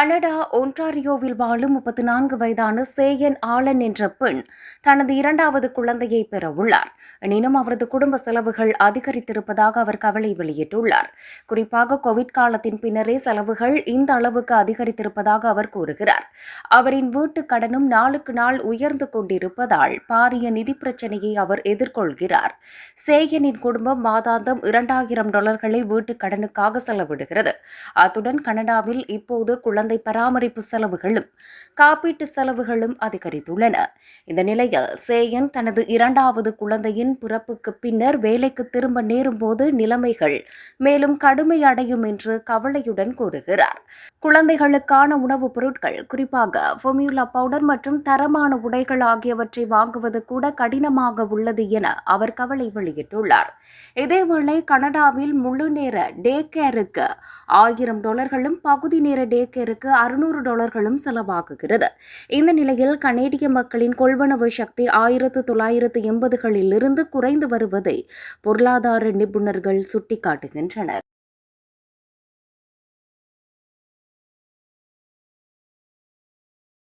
Canada ஒன்டாரியோவில் வாழும் முப்பத்தி நான்கு வயதான சேயன் ஆலன் என்ற பெண் தனது இரண்டாவது குழந்தையை பெற உள்ளார் எனினும் அவரது குடும்ப செலவுகள் அதிகரித்திருப்பதாக அவர் கவலை வெளியிட்டுள்ளார். குறிப்பாக கோவிட் காலத்தின் பின்னரே செலவுகள் இந்த அளவுக்கு அதிகரித்திருப்பதாக அவர் கூறுகிறார். அவரின் வீட்டு கடனும் நாளுக்கு நாள் உயர்ந்து கொண்டிருப்பதால் பாரிய நிதி பிரச்சனையை அவர் எதிர்கொள்கிறார். சேயனின் குடும்பம் மாதாந்தம் இரண்டாயிரம் டாலர்களை வீட்டுக் கடனுக்காக செலவிடுகிறது. அத்துடன் கனடாவில் இப்போது குழந்தை பராமரிப்பு செலவுகளும் காப்பீட்டு செலவுகளும் அதிகரித்துள்ளன. இந்த நிலையில் சேயன் தனது இரண்டாவது குழந்தையின் பிறப்புக்கு பின்னர் வேலைக்கு திரும்ப நேரும்போது நிலைமைகள் மேலும் கடுமையடையும் என்று கவலையுடன் கூறுகிறார். குழந்தைகளுக்கான உணவுப் பொருட்கள் குறிப்பாக ஃபொமியூலா பவுடர் மற்றும் தரமான உடைகள் ஆகியவற்றை வாங்குவது கூட கடினமாக உள்ளது என அவர் கவலை வெளியிட்டுள்ளார். இதேவேளை கனடாவில் முழு நேர டே கேருக்கு ஆயிரம் டாலர்களும் பகுதி நேர டே கேருக்கு அறுநூறு டாலர்களும் செலவாகுகிறது. இந்த நிலையில் கனேடிய மக்களின் கொள்வனவு சக்தி ஆயிரத்து தொள்ளாயிரத்து எண்பதுகளில் இருந்து குறைந்து வருவதை பொருளாதார நிபுணர்கள் சுட்டிக்காட்டுகின்றனர்.